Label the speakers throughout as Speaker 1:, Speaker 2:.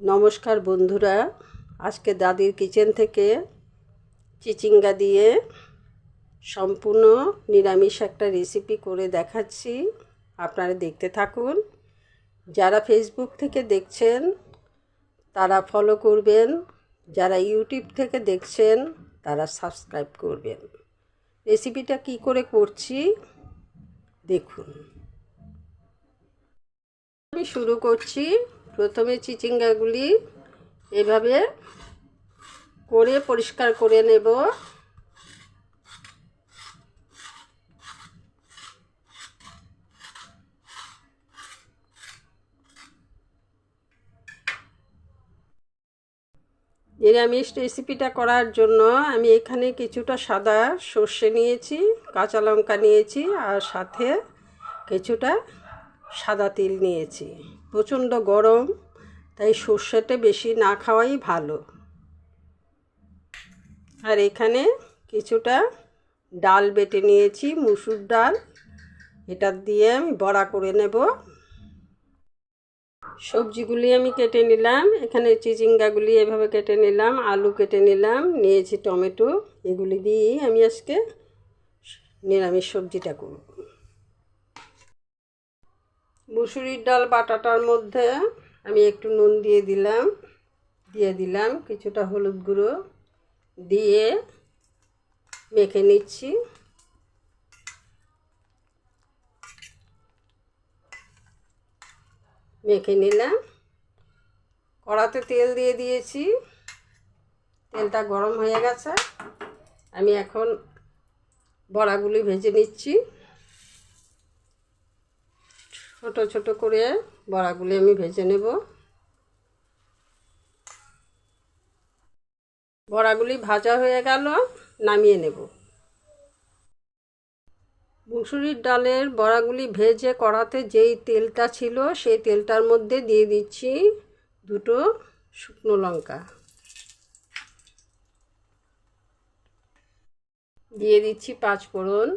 Speaker 1: নমস্কার বন্ধুরা, আজকে দাদির কিচেন থেকে চিচিঙ্গা দিয়ে সম্পূর্ণ নিরামিষ একটা রেসিপি করে দেখাচ্ছি। আপনারা দেখতে থাকুন। যারা ফেসবুক থেকে দেখছেন, তারা ফলো করবেন। যারা ইউটিউব থেকে দেখছেন, তারা সাবস্ক্রাইব করবেন। রেসিপিটা কি করে করছি, দেখুন। আমি শুরু করছি। প্রথমে চিচিঙ্গাগুলি এভাবে করে পরিষ্কার করে নেব। নিরামিষ রেসিপিটা করার জন্য আমি এখানে কিছুটা সাদা সর্ষে নিয়েছি, কাঁচা লঙ্কা নিয়েছি, আর সাথে কিছুটা সাদা তিল নিয়েছি। প্রচণ্ড গরম, তাই সর্ষেটা বেশি না খাওয়াই ভালো। আর এখানে কিছুটা ডাল বেটে নিয়েছি, মুসুর ডাল। এটা দিয়ে আমি বড়া করে নেব। সবজিগুলি আমি কেটে নিলাম। এখানে চিচিঙ্গাগুলি এভাবে কেটে নিলাম, আলু কেটে নিলাম, নিয়েছি টমেটো। এগুলি দিয়েই আমি আজকে নিরামিষ সবজিটা করব। মুসুরির ডাল বাটাটার মধ্যে আমি একটু নুন দিয়ে দিলাম দিয়ে দিলাম কিছুটা হলুদ গুঁড়ো দিয়ে মেখে নিচ্ছি। মেখে নিলাম। কড়াতে তেল দিয়ে দিয়েছি। তেলটা গরম হয়ে গেছে। আমি এখন বড়াগুলি ভেজে নিচ্ছি। ছোট ছোট করে বড়াগুলি আমি ভেজে নেব। বড়াগুলি ভাজা হয়ে গেল, নামিয়ে নেব। মুসুরির ডালের বড়াগুলি ভেজে কড়াতে যেই তেলটা ছিল, সেই তেলটার মধ্যে দিয়ে দিচ্ছি দুটো শুকনো লঙ্কা। দিয়ে দিচ্ছি পাঁচ ফোড়ন।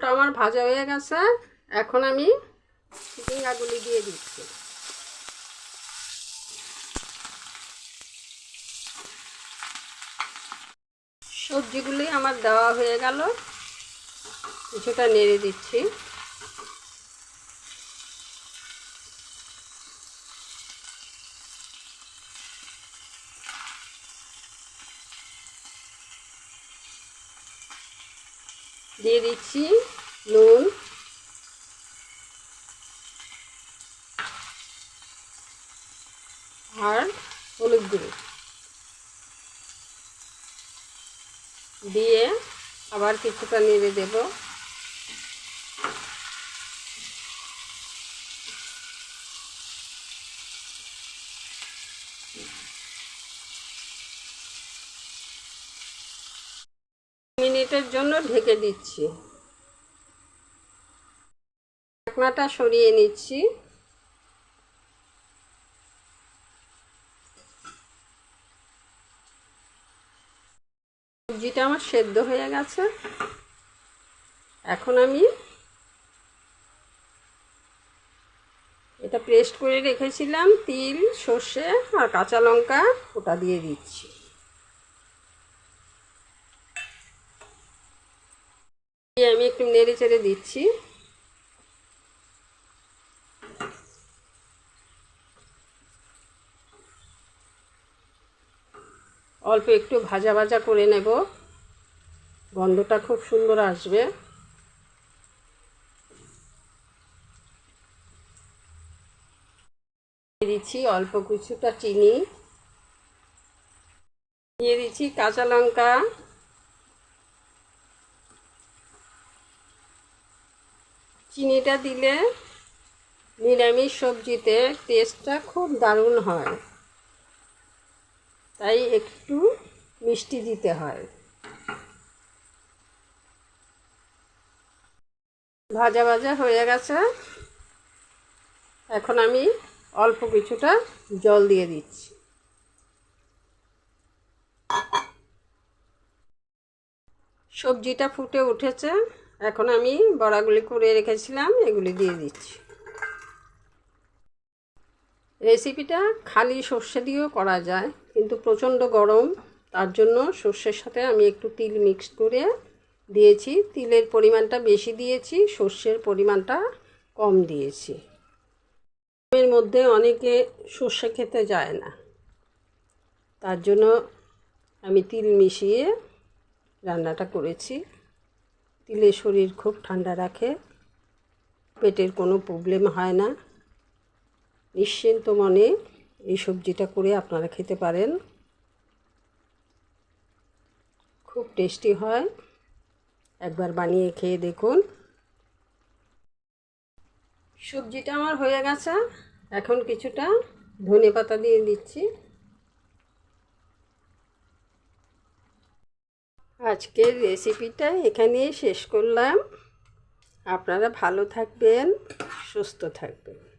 Speaker 1: ফোড়নটা আমার ভাজা হয়ে গেছে। এখন আমি চিচিঙ্গাগুলি দিয়ে দিচ্ছি। সবজিগুলি আমার দেওয়া হয়ে গেল। কিছুটা নেড়ে দিচ্ছি। দিয়ে দিচ্ছি নুন। আর হলুদ গুঁড়ো। দিয়ে আবার কিছুটা নেড়ে দেব। মিনিটের জন্য ঢেকে দিচ্ছি। ঢাকনাটা সরিয়ে নিচ্ছি। সবজিটা আমার সেদ্ধ হয়ে গেছে। এখন আমি এটা পেস্ট করে রেখেছিলাম, তিল, সর্ষে আর কাঁচা লঙ্কা ওটা দিয়ে দিচ্ছি। আমি একটু নেড়ে চেড়ে দিচ্ছি। অল্প একটু ভাজা ভাজা করে নেব। গন্ধটা খুব সুন্দর আসবে। দিচ্ছি অল্প কিছুটা চিনি। দিয়ে দিচ্ছি কাঁচা লঙ্কা। চিনিটা দিলে নিরামিষ সবজিতে টেস্টটা খুব দারুণ হয়। তাই একটু মিষ্টি দিতে হয়। ভাজা ভাজা হয়ে গেছে। এখন আমি অল্প কিছুটা জল দিয়ে দিচ্ছি। সবজিটা ফুটে উঠেছে। এখন আমি বড়াগুলি করে রেখেছিলাম, এগুলি দিয়ে দিচ্ছি। রেসিপিটা খালি সর্ষে দিয়েও করা যায়, কিন্তু প্রচণ্ড গরম, তার জন্য সর্ষের সাথে আমি একটু তিল মিক্স করে দিয়েছি। তিলের পরিমাণটা বেশি দিয়েছি, সর্ষের পরিমাণটা কম দিয়েছি। এর মধ্যে অনেকে সর্ষে খেতে যায় না, তার জন্য আমি তিল মিশিয়ে রান্নাটা করেছি। তিলে শরীর খুব ঠান্ডা রাখে, পেটের কোনো প্রবলেম হয় না। নিশ্চিন্ত মনে এই সবজিটা করে আপনারা খেতে পারেন। খুব টেস্টি হয়। একবার বানিয়ে খেয়ে দেখুন। সবজিটা আমার হয়ে গেছে। এখন কিছুটা ধনে পাতা দিয়ে দিচ্ছি। আজকের রেসিপিটা এখানেই শেষ করলাম। আপনারা ভালো থাকবেন সুস্থ থাকবেন।